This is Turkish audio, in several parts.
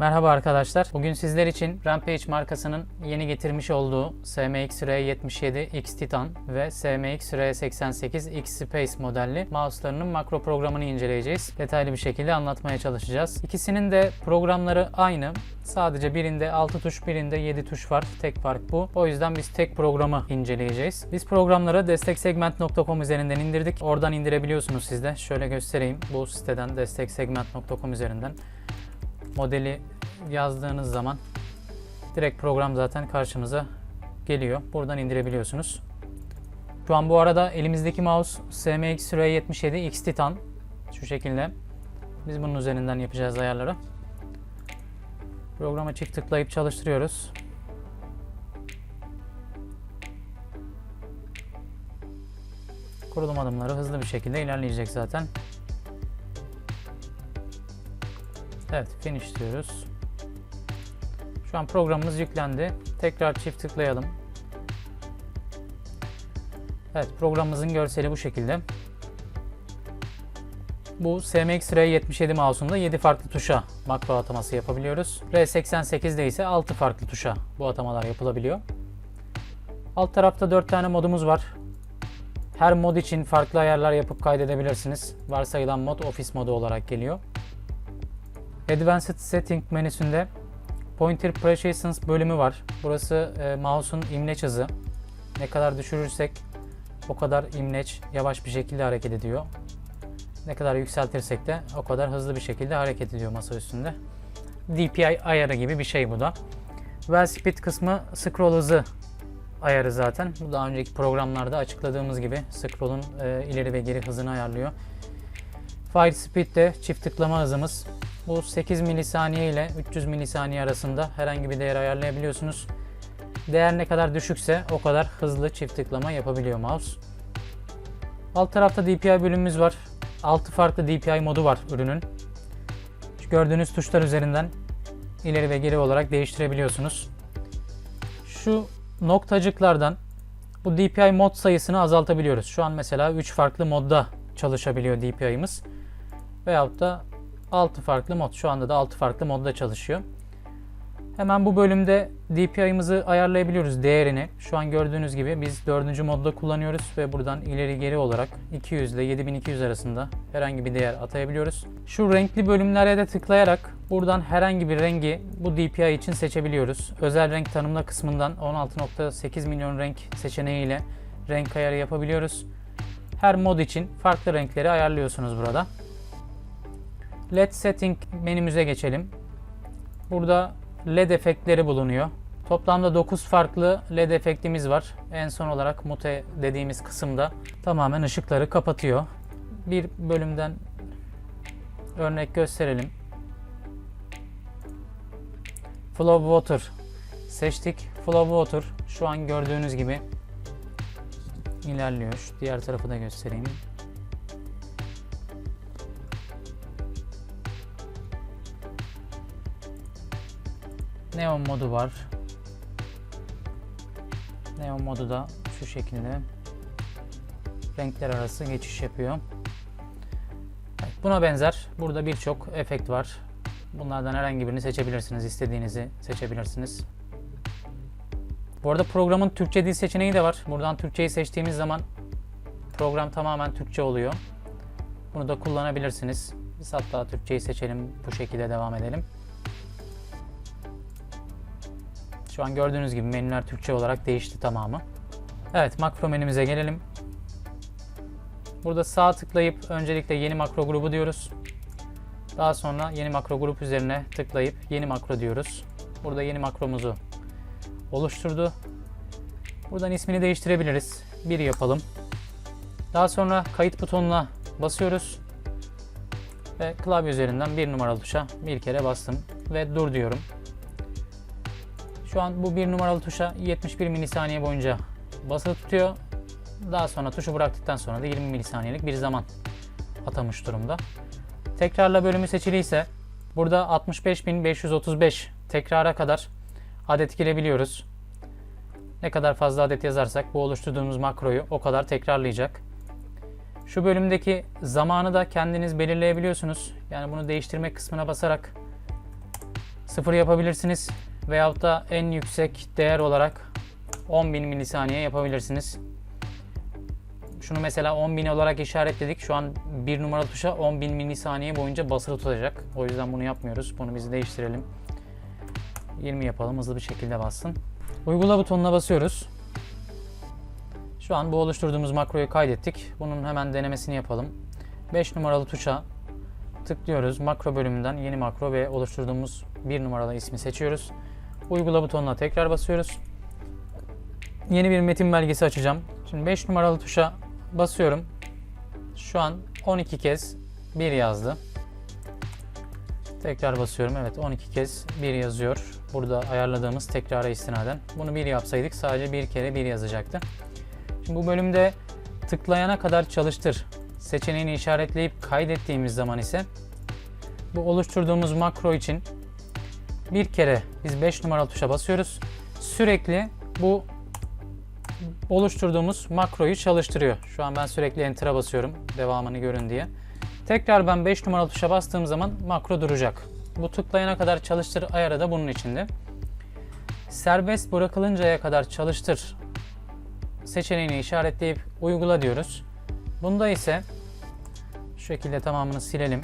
Merhaba arkadaşlar. Bugün sizler için Rampage markasının yeni getirmiş olduğu SMX R77 X Titan ve SMX R88 X Space modelli mouse'larının makro programını inceleyeceğiz. Detaylı bir şekilde anlatmaya çalışacağız. İkisinin de programları aynı. Sadece birinde 6 tuş, birinde 7 tuş var. Tek fark bu. O yüzden biz tek programı inceleyeceğiz. Biz programları desteksegment.com üzerinden indirdik. Oradan indirebiliyorsunuz siz de. Şöyle göstereyim. Bu siteden desteksegment.com üzerinden modeli yazdığınız zaman direkt program zaten karşınıza geliyor. Buradan indirebiliyorsunuz. Şu an bu arada elimizdeki mouse SMX R77 X Titan. Şu şekilde. Biz bunun üzerinden yapacağız ayarları. Programa çift tıklayıp çalıştırıyoruz. Kurulum adımları hızlı bir şekilde ilerleyecek zaten. Evet, finish diyoruz. Şu an programımız yüklendi. Tekrar çift tıklayalım. Evet, programımızın görseli bu şekilde. Bu SMX R77 mouse'unda 7 farklı tuşa makro ataması yapabiliyoruz. R88'de ise 6 farklı tuşa bu atamalar yapılabiliyor. Alt tarafta 4 tane modumuz var. Her mod için farklı ayarlar yapıp kaydedebilirsiniz. Varsayılan mod Office modu olarak geliyor. Advanced Setting menüsünde Pointer Precisions bölümü var. Burası e, mouse'un imleç hızı. Ne kadar düşürürsek o kadar imleç yavaş bir şekilde hareket ediyor. Ne kadar yükseltirsek de o kadar hızlı bir şekilde hareket ediyor masa üstünde. DPI ayarı gibi bir şey bu da. Well Speed kısmı scroll hızı ayarı zaten. Bu daha önceki programlarda açıkladığımız gibi scroll'un e, ileri ve geri hızını ayarlıyor. Fire Speed de çift tıklama hızımız. Bu 8 milisaniye ile 300 milisaniye arasında herhangi bir değer ayarlayabiliyorsunuz. Değer ne kadar düşükse o kadar hızlı çift tıklama yapabiliyor mouse. Alt tarafta DPI bölümümüz var. 6 farklı DPI modu var ürünün. Gördüğünüz tuşlar üzerinden ileri ve geri olarak değiştirebiliyorsunuz. Şu noktacıklardan bu DPI mod sayısını azaltabiliyoruz. Şu an mesela 3 farklı modda çalışabiliyor DPI'miz. Veyahut da 6 farklı mod. Şu anda da 6 farklı modda çalışıyor. Hemen bu bölümde DPI'mizi ayarlayabiliyoruz değerini. Şu an gördüğünüz gibi biz 4. modda kullanıyoruz ve buradan ileri geri olarak 200 ile 7200 arasında herhangi bir değer atayabiliyoruz. Şu renkli bölümlere de tıklayarak buradan herhangi bir rengi bu DPI için seçebiliyoruz. Özel renk tanımla kısmından 16.8 milyon renk seçeneğiyle renk ayarı yapabiliyoruz. Her mod için farklı renkleri ayarlıyorsunuz burada. LED Setting menümüze geçelim. Burada LED efektleri bulunuyor. Toplamda 9 farklı LED efektimiz var. En son olarak mute dediğimiz kısımda tamamen ışıkları kapatıyor. Bir bölümden örnek gösterelim. Flow Water seçtik. Flow Water şu an gördüğünüz gibi ilerliyor. Şu diğer tarafı da göstereyim. Neon modu var. Neon modu da şu şekilde renkler arası geçiş yapıyor. Buna benzer burada birçok efekt var. Bunlardan herhangi birini seçebilirsiniz. istediğinizi seçebilirsiniz. Bu arada programın Türkçe dil seçeneği de var. Buradan Türkçeyi seçtiğimiz zaman program tamamen Türkçe oluyor. Bunu da kullanabilirsiniz. Biz hatta Türkçeyi seçelim. Bu şekilde devam edelim. Şu an gördüğünüz gibi menüler Türkçe olarak değişti tamamı. Evet makro menümüze gelelim. Burada sağ tıklayıp öncelikle yeni makro grubu diyoruz. Daha sonra yeni makro grup üzerine tıklayıp yeni makro diyoruz. Burada yeni makromuzu oluşturdu. Buradan ismini değiştirebiliriz. Bir yapalım. Daha sonra kayıt butonuna basıyoruz. Ve klavye üzerinden bir numaralı tuşa bir kere bastım ve dur diyorum. Şu an bu bir numaralı tuşa 71 milisaniye boyunca basılı tutuyor. Daha sonra tuşu bıraktıktan sonra da 20 milisaniyelik bir zaman atamış durumda. Tekrarla bölümü seçiliyse burada 65.535 tekrara kadar adet girebiliyoruz. Ne kadar fazla adet yazarsak bu oluşturduğumuz makroyu o kadar tekrarlayacak. Şu bölümdeki zamanı da kendiniz belirleyebiliyorsunuz. Yani bunu değiştirme kısmına basarak 0 yapabilirsiniz. Veyahut da en yüksek değer olarak 10.000 milisaniye yapabilirsiniz. Şunu mesela 10.000 olarak işaretledik. Şu an bir numaralı tuşa 10.000 milisaniye boyunca basılı tutacak. O yüzden bunu yapmıyoruz. Bunu biz değiştirelim. 20 yapalım. Hızlı bir şekilde bassın. Uygula butonuna basıyoruz. Şu an bu oluşturduğumuz makroyu kaydettik. Bunun hemen denemesini yapalım. 5 numaralı tuşa tıklıyoruz. Makro bölümünden yeni makro ve oluşturduğumuz 1 numaralı ismi seçiyoruz. Uygula butonuna tekrar basıyoruz. Yeni bir metin belgesi açacağım. Şimdi 5 numaralı tuşa basıyorum. Şu an 12 kez 1 yazdı. Tekrar basıyorum. Evet 12 kez 1 yazıyor. Burada ayarladığımız tekrara istinaden. Bunu 1 yapsaydık sadece bir kere 1 yazacaktı. Şimdi bu bölümde tıklayana kadar çalıştır seçeneğini işaretleyip kaydettiğimiz zaman ise bu oluşturduğumuz makro için bir kere biz 5 numaralı tuşa basıyoruz. Sürekli bu oluşturduğumuz makroyu çalıştırıyor. Şu an ben sürekli enter'a basıyorum devamını görün diye. Tekrar ben 5 numaralı tuşa bastığım zaman makro duracak. Bu tıklayana kadar çalıştır ayarı da bunun içinde. Serbest bırakılıncaya kadar çalıştır seçeneğini işaretleyip uygula diyoruz. Bunda ise şu şekilde tamamını silelim.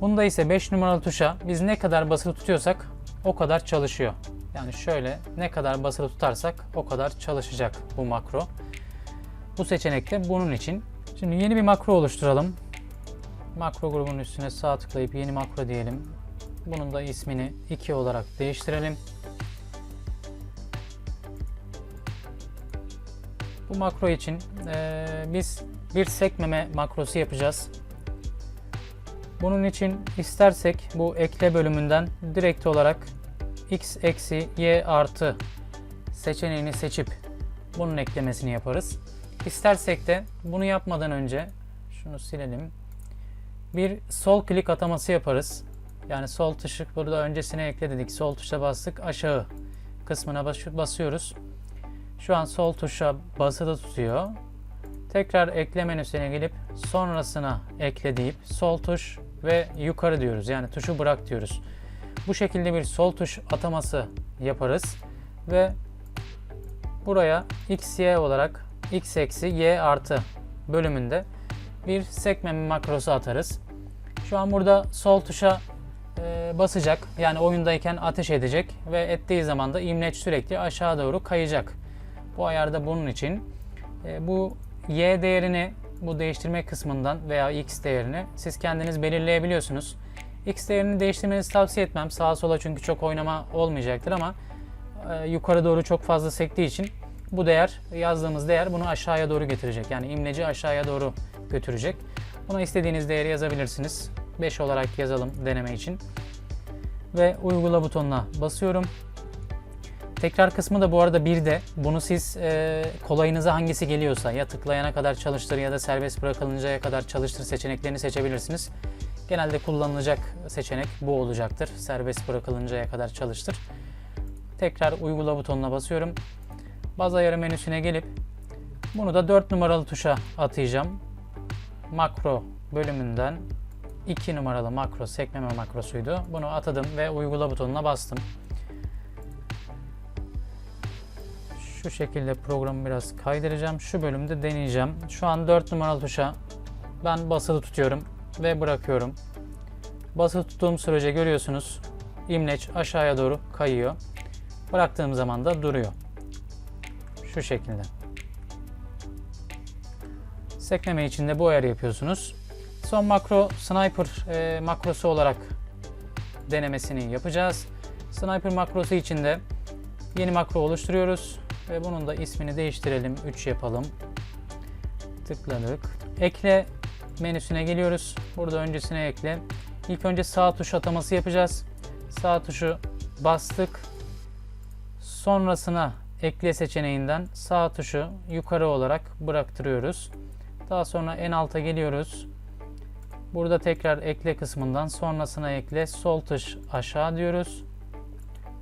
Bunda ise 5 numaralı tuşa biz ne kadar basılı tutuyorsak o kadar çalışıyor. Yani şöyle ne kadar basılı tutarsak o kadar çalışacak bu makro. Bu seçenek de bunun için. Şimdi yeni bir makro oluşturalım. Makro grubunun üstüne sağ tıklayıp yeni makro diyelim. Bunun da ismini 2 olarak değiştirelim. Bu makro için eee, biz bir sekmeme makrosu yapacağız. Bunun için istersek bu ekle bölümünden direkt olarak x eksi y artı seçeneğini seçip bunun eklemesini yaparız. İstersek de bunu yapmadan önce şunu silelim. Bir sol klik ataması yaparız. Yani sol tuşu burada öncesine ekle dedik. Sol tuşa bastık. Aşağı kısmına bas- basıyoruz. Şu an sol tuşa basılı tutuyor. Tekrar ekle menüsüne gelip sonrasına ekle deyip sol tuş ve yukarı diyoruz. Yani tuşu bırak diyoruz. Bu şekilde bir sol tuş ataması yaparız ve buraya x, y olarak x eksi y artı bölümünde bir sekme makrosu atarız. Şu an burada sol tuşa e, basacak. Yani oyundayken ateş edecek ve ettiği zaman da imleç sürekli aşağı doğru kayacak. Bu ayarda bunun için. E, bu y değerini bu değiştirme kısmından veya x değerini siz kendiniz belirleyebiliyorsunuz. X değerini değiştirmenizi tavsiye etmem. Sağa sola çünkü çok oynama olmayacaktır ama e, yukarı doğru çok fazla sektiği için bu değer yazdığımız değer bunu aşağıya doğru getirecek. Yani imleci aşağıya doğru götürecek. Buna istediğiniz değeri yazabilirsiniz. 5 olarak yazalım deneme için. Ve uygula butonuna basıyorum. Tekrar kısmı da bu arada bir de bunu siz e, kolayınıza hangisi geliyorsa ya tıklayana kadar çalıştır ya da serbest bırakılıncaya kadar çalıştır seçeneklerini seçebilirsiniz. Genelde kullanılacak seçenek bu olacaktır. Serbest bırakılıncaya kadar çalıştır. Tekrar uygula butonuna basıyorum. Baz ayarı menüsüne gelip bunu da 4 numaralı tuşa atayacağım. Makro bölümünden 2 numaralı makro sekmeme makrosuydu. Bunu atadım ve uygula butonuna bastım. Şu şekilde programı biraz kaydıracağım. Şu bölümde deneyeceğim. Şu an 4 numaralı tuşa ben basılı tutuyorum ve bırakıyorum. Basılı tuttuğum sürece görüyorsunuz imleç aşağıya doğru kayıyor. Bıraktığım zaman da duruyor. Şu şekilde. Sekmeme için de bu ayarı yapıyorsunuz. Son makro sniper e, makrosu olarak denemesini yapacağız. Sniper makrosu için de yeni makro oluşturuyoruz ve bunun da ismini değiştirelim. 3 yapalım. Tıkladık. Ekle menüsüne geliyoruz. Burada öncesine ekle. İlk önce sağ tuş ataması yapacağız. Sağ tuşu bastık. Sonrasına ekle seçeneğinden sağ tuşu yukarı olarak bıraktırıyoruz. Daha sonra en alta geliyoruz. Burada tekrar ekle kısmından sonrasına ekle sol tuş aşağı diyoruz.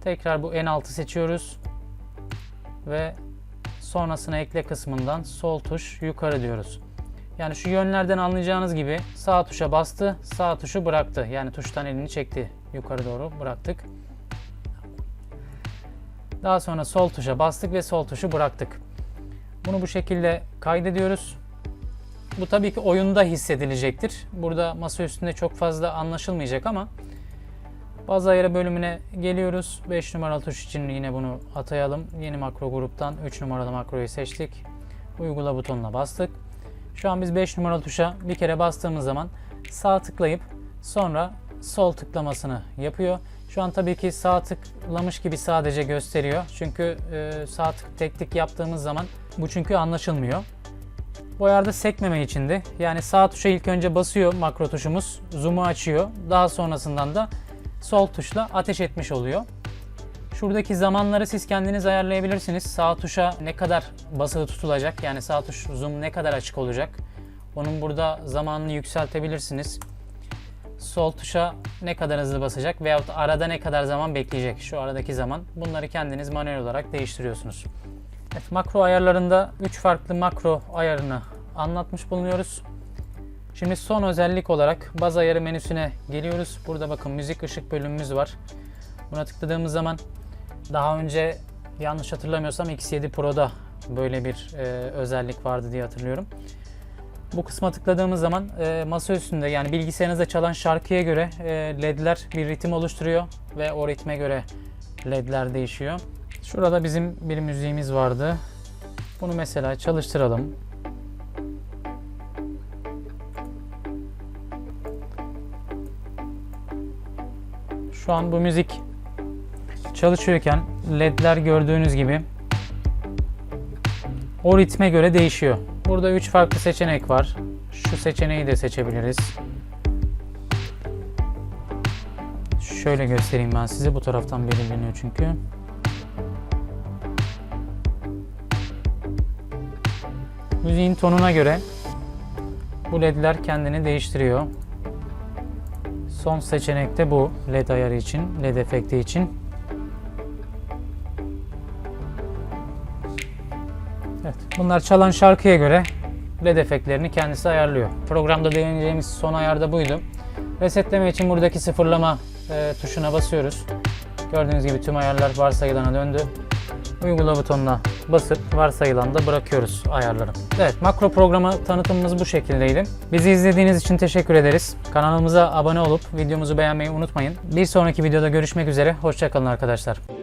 Tekrar bu en altı seçiyoruz. Ve sonrasına ekle kısmından sol tuş yukarı diyoruz. Yani şu yönlerden anlayacağınız gibi sağ tuşa bastı, sağ tuşu bıraktı. Yani tuştan elini çekti. Yukarı doğru bıraktık. Daha sonra sol tuşa bastık ve sol tuşu bıraktık. Bunu bu şekilde kaydediyoruz. Bu tabii ki oyunda hissedilecektir. Burada masa üstünde çok fazla anlaşılmayacak ama Baz ayarı bölümüne geliyoruz. 5 numaralı tuş için yine bunu atayalım. Yeni makro gruptan 3 numaralı makroyu seçtik. Uygula butonuna bastık. Şu an biz 5 numaralı tuşa bir kere bastığımız zaman sağ tıklayıp sonra sol tıklamasını yapıyor. Şu an tabii ki sağ tıklamış gibi sadece gösteriyor. Çünkü e, sağ tık tek tık yaptığımız zaman bu çünkü anlaşılmıyor. Bu ayarda sekmeme içindi. Yani sağ tuşa ilk önce basıyor makro tuşumuz. Zoom'u açıyor. Daha sonrasından da sol tuşla ateş etmiş oluyor. Şuradaki zamanları siz kendiniz ayarlayabilirsiniz. Sağ tuşa ne kadar basılı tutulacak yani sağ tuş zoom ne kadar açık olacak. Onun burada zamanını yükseltebilirsiniz. Sol tuşa ne kadar hızlı basacak veyahut arada ne kadar zaman bekleyecek şu aradaki zaman. Bunları kendiniz manuel olarak değiştiriyorsunuz. Evet, makro ayarlarında 3 farklı makro ayarını anlatmış bulunuyoruz. Şimdi son özellik olarak baz ayarı menüsüne geliyoruz. Burada bakın müzik ışık bölümümüz var. Buna tıkladığımız zaman daha önce yanlış hatırlamıyorsam X7 Pro'da böyle bir e, özellik vardı diye hatırlıyorum. Bu kısma tıkladığımız zaman e, masa üstünde yani bilgisayarınızda çalan şarkıya göre e, ledler bir ritim oluşturuyor ve o ritme göre ledler değişiyor. Şurada bizim bir müziğimiz vardı. Bunu mesela çalıştıralım. Şu an bu müzik çalışıyorken ledler gördüğünüz gibi o ritme göre değişiyor. Burada 3 farklı seçenek var. Şu seçeneği de seçebiliriz. Şöyle göstereyim ben size. Bu taraftan belirleniyor çünkü. Müziğin tonuna göre bu ledler kendini değiştiriyor. Son seçenek de bu led ayarı için, led efekti için. Bunlar çalan şarkıya göre led efektlerini kendisi ayarlıyor. Programda deneyeceğimiz son ayarda buydu. Resetleme için buradaki sıfırlama e, tuşuna basıyoruz. Gördüğünüz gibi tüm ayarlar varsayılana döndü. Uygula butonuna basıp varsayılan da bırakıyoruz ayarları. Evet makro programı tanıtımımız bu şekildeydi. Bizi izlediğiniz için teşekkür ederiz. Kanalımıza abone olup videomuzu beğenmeyi unutmayın. Bir sonraki videoda görüşmek üzere. Hoşçakalın arkadaşlar.